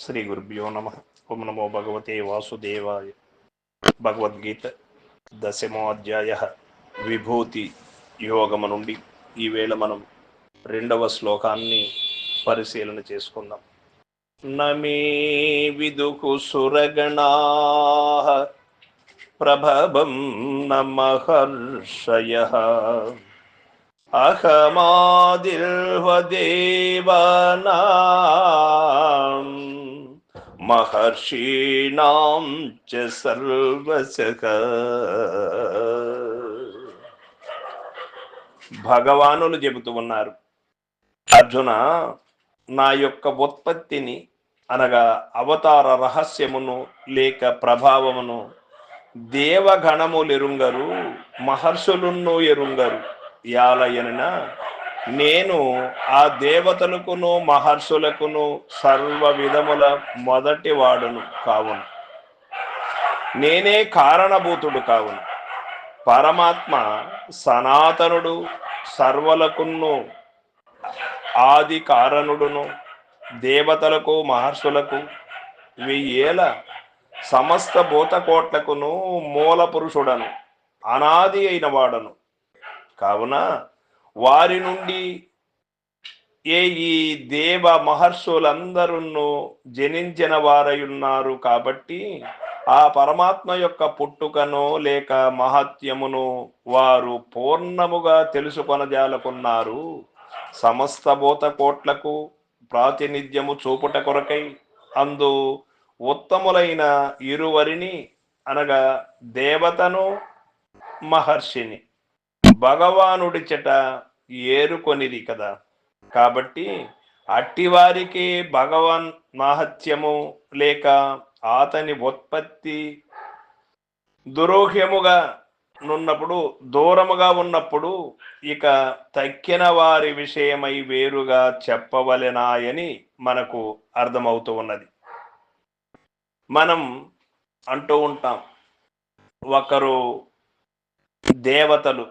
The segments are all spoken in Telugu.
శ్రీ గురుభ్యో నమ. ఓం నమో భగవతే వాసుదేవాయ. భగవద్గీత దశమో అధ్యాయ విభూతి యోగము నుండి ఈవేళ మనం రెండవ శ్లోకాన్ని పరిశీలన చేసుకుందాం. నమే విదుకు సురగణా. ప్రభవం నమహర్షయ. అహమాదిర్వదేవనా మహర్షీణాం చ భగవానులు చెబుతూ ఉన్నారు అర్జున నా యొక్క ఉత్పత్తిని అనగా అవతార రహస్యమును లేక ప్రభావమును దేవగణములెరుంగరు మహర్షులున్నో ఎరుంగరు యాలయన నేను ఆ దేవతలకును మహర్షులకును సర్వ విధముల మొదటి వాడును కావును. నేనే కారణభూతుడు కావును. పరమాత్మ సనాతనుడు సర్వలకును ఆది కారణుడును దేవతలకు మహర్షులకు వెయ్యేల సమస్త భూతకోట్లకును మూల పురుషుడను అనాది అయిన వాడను. కావున? వారి నుండి ఏ ఈ దేవ మహర్షులందరూ జనించిన వారయున్నారు కాబట్టి ఆ పరమాత్మ యొక్క పుట్టుకను లేక మహత్యమును వారు పూర్ణముగా తెలుసుకొనజాలకున్నారు. సమస్త భూత కోట్లకు ప్రాతినిధ్యము చూపుట కొరకై అందు ఉత్తములైన ఇరువరిని అనగా దేవతను మహర్షిని భగవానుడి చెట ఏరుకొనిది కదా. కాబట్టి అట్టివారికి భగవాన్ మహత్యము లేక అతని ఉత్పత్తి దురోహ్యముగా నున్నప్పుడు దూరముగా ఉన్నప్పుడు ఇక తక్కిన వారి విషయమై వేరుగా చెప్పవలెనాయని మనకు అర్థమవుతూ ఉన్నది. మనం అంటూ ఉంటాం ఒకరు దేవతలు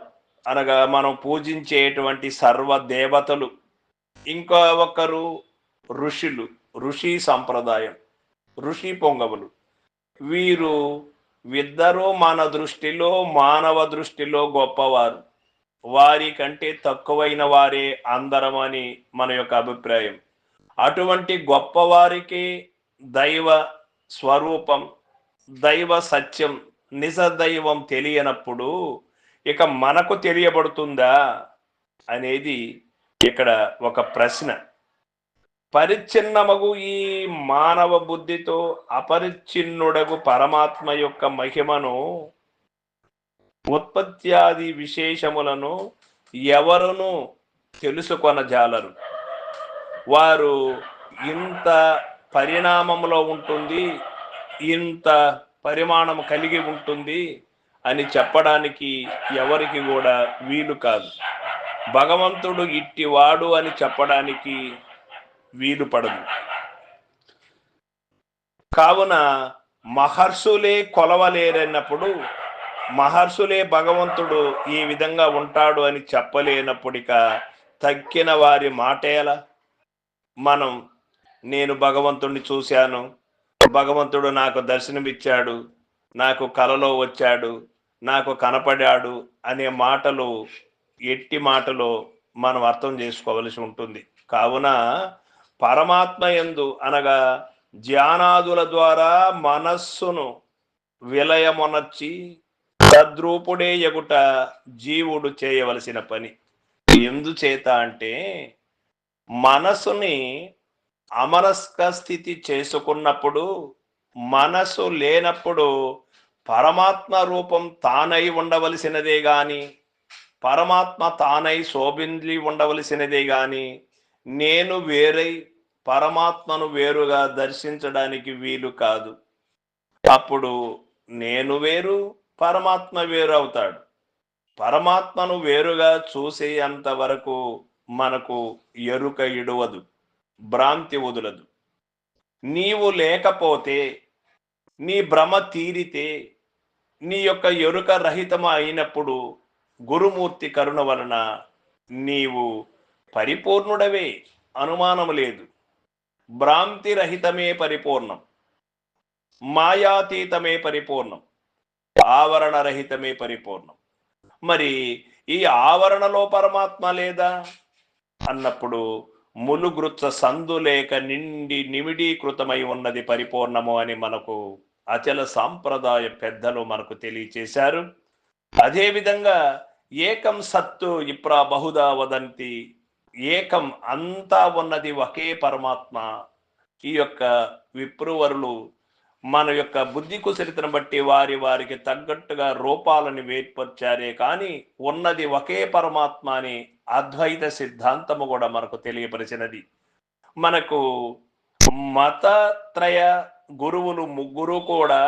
అనగా మనం పూజించేటువంటి సర్వ దేవతలు ఇంకా ఒకరు ఋషులు ఋషి సంప్రదాయం ఋషి పొంగవులు. వీరు ఇద్దరూ మన దృష్టిలో మానవ దృష్టిలో గొప్పవారు. వారి కంటే తక్కువైన వారే అందరమని మన యొక్క అభిప్రాయం. అటువంటి గొప్పవారికి దైవ స్వరూపం దైవ సత్యం నిజ దైవం తెలియనప్పుడు ఇక మనకు తెలియబడుతుందా అనేది ఇక్కడ ఒక ప్రశ్న. పరిచ్ఛిన్నమగు ఈ మానవ బుద్ధితో అపరిచ్ఛిన్నుడగు పరమాత్మ యొక్క మహిమను ఉత్పత్త్యాది విశేషములను ఎవరును తెలుసుకొనజాలరు. వారు ఇంత పరిణామంలో ఉంటుంది ఇంత పరిమాణం కలిగి ఉంటుంది అని చెప్పడానికి ఎవరికి కూడా వీలు కాదు. భగవంతుడు ఇట్టివాడు అని చెప్పడానికి వీలు పడదు. కావున మహర్షులే కొలవలేరన్నప్పుడు మహర్షులే భగవంతుడు ఈ విధంగా ఉంటాడు అని చెప్పలేనప్పుడిక తక్కిన వారి మాటేలా మనం నేను భగవంతుడిని చూశాను భగవంతుడు నాకు దర్శనమిచ్చాడు నాకు కలలో వచ్చాడు నాకు కనపడాడు అనే మాటలు ఎట్టి మాటలో మనం అర్థం చేసుకోవలసి ఉంటుంది. కావున పరమాత్మ ఎందు అనగా ధ్యానాదుల ద్వారా మనస్సును విలయమొనర్చి తద్రూపుడే ఎగుట జీవుడు చేయవలసిన పని. ఎందుచేత అంటే మనసుని అమరస్క స్థితి చేసుకున్నప్పుడు మనసు లేనప్పుడు పరమాత్మ రూపం తానై ఉండవలసినదే గాని పరమాత్మ తానై శోభించి ఉండవలసినదే గాని నేను వేరై పరమాత్మను వేరుగా దర్శించడానికి వీలు కాదు. అప్పుడు నేను వేరు పరమాత్మ వేరు అవుతాడు. పరమాత్మను వేరుగా చూసేంత వరకు మనకు ఎరుక ఇడవదు భ్రాంతి వదులదు. నీవు లేకపోతే నీ భ్రమ తీరితే నీ యొక్క ఎరుక రహితము అయినప్పుడు గురుమూర్తి కరుణ వలన నీవు పరిపూర్ణుడవే అనుమానము లేదు. భ్రాంతి రహితమే పరిపూర్ణం. మాయాతీతమే పరిపూర్ణం. ఆవరణ రహితమే పరిపూర్ణం. మరి ఈ ఆవరణలో పరమాత్మ లేదా? అన్నప్పుడు ములుగృత్స సందు లేక నిండి నిమిడీకృతమై ఉన్నది పరిపూర్ణము అని మనకు అచల సాంప్రదాయ పెద్దలు మనకు తెలియచేశారు. అదేవిధంగా ఏకం సత్తు ఇప్రా బహుదా వదంతి ఏకం అంతా ఉన్నది ఒకే పరమాత్మ. ఈ యొక్క విప్రువరులు మన యొక్క బుద్ధి కుశలితను బట్టి వారి వారికి తగ్గట్టుగా రూపాలను వేర్పరిచారే కానీ ఉన్నది ఒకే పరమాత్మ అని అద్వైత సిద్ధాంతము కూడా మనకు తెలియపరిచినది. మనకు మతత్రయ గురువులు ముగ్గురు కూడా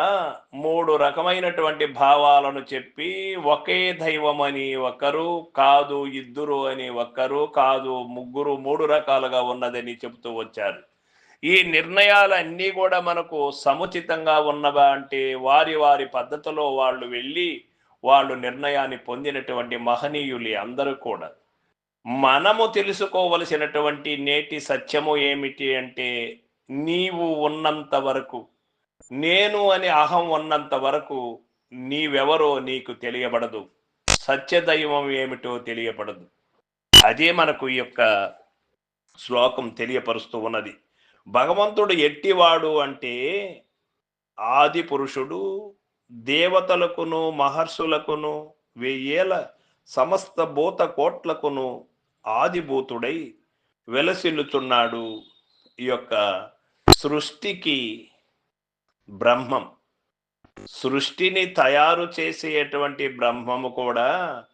మూడు రకమైనటువంటి భావాలను చెప్పి ఒకే దైవం అని ఒకరు కాదు ఇద్దరు అని ఒకరు కాదు ముగ్గురు మూడు రకాలుగా ఉన్నదని చెబుతూ వచ్చారు. ఈ నిర్ణయాలన్నీ కూడా మనకు సముచితంగా ఉన్నవా అంటే వారి వారి పద్ధతిలో వాళ్ళు వెళ్ళి వాళ్ళు నిర్ణయాన్ని పొందినటువంటి మహనీయులు అందరూ కూడా. మనము తెలుసుకోవలసినటువంటి నేటి సత్యము ఏమిటి అంటే నీవు ఉన్నంత వరకు నేను అని అహం ఉన్నంత వరకు నీవెవరో నీకు తెలియబడదు. సత్యదైవం ఏమిటో తెలియబడదు. అదే మనకు ఈ యొక్క శ్లోకం తెలియపరుస్తూ ఉన్నది. భగవంతుడు ఎట్టివాడు అంటే ఆది పురుషుడు దేవతలకును మహర్షులకును వెయ్యేల సమస్త భూత కోట్లకును ఆదిభూతుడై వెలసిల్లుచున్నాడు ఈ యొక్క సృష్టికి బ్రహ్మం. సృష్టిని తయారు చేసేటువంటి బ్రహ్మము కూడా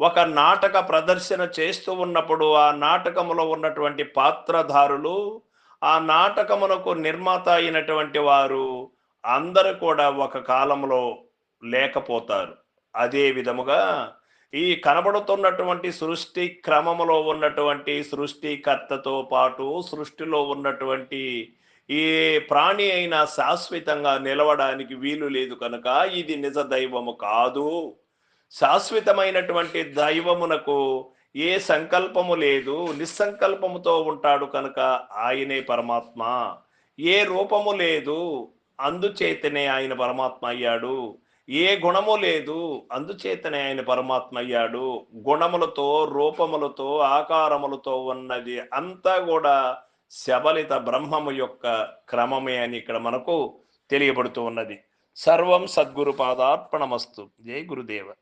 ఒక నాటక ప్రదర్శన చేస్తూ ఉన్నప్పుడు ఆ నాటకములో ఉన్నటువంటి పాత్రధారులు ఆ నాటకమునకు నిర్మాత అయినటువంటి వారు అందరూ కూడా ఒక కాలంలో లేకపోతారు. అదే విధముగా ఈ కనబడుతున్నటువంటి సృష్టి క్రమములో ఉన్నటువంటి సృష్టికర్తతో పాటు సృష్టిలో ఉన్నటువంటి ఏ ప్రాణి అయినా శాశ్వతంగా నిలవడానికి వీలు లేదు కనుక ఇది నిజ దైవము కాదు. శాశ్వతమైనటువంటి దైవమునకు ఏ సంకల్పము లేదు. నిస్సంకల్పముతో ఉంటాడు కనుక ఆయనే పరమాత్మ. ఏ రూపము లేదు అందుచేతనే ఆయన పరమాత్మ అయ్యాడు. ఏ గుణము లేదు అందుచేతనే ఆయన పరమాత్మ అయ్యాడు. గుణములతో రూపములతో ఆకారములతో ఉన్నది అంతా కూడా శబలిత బ్రహ్మము యొక్క క్రమమే అని ఇక్కడ మనకు తెలియబడుతూ ఉన్నది. సర్వం సద్గురు పాదార్పణమస్తు. జై గురుదేవ.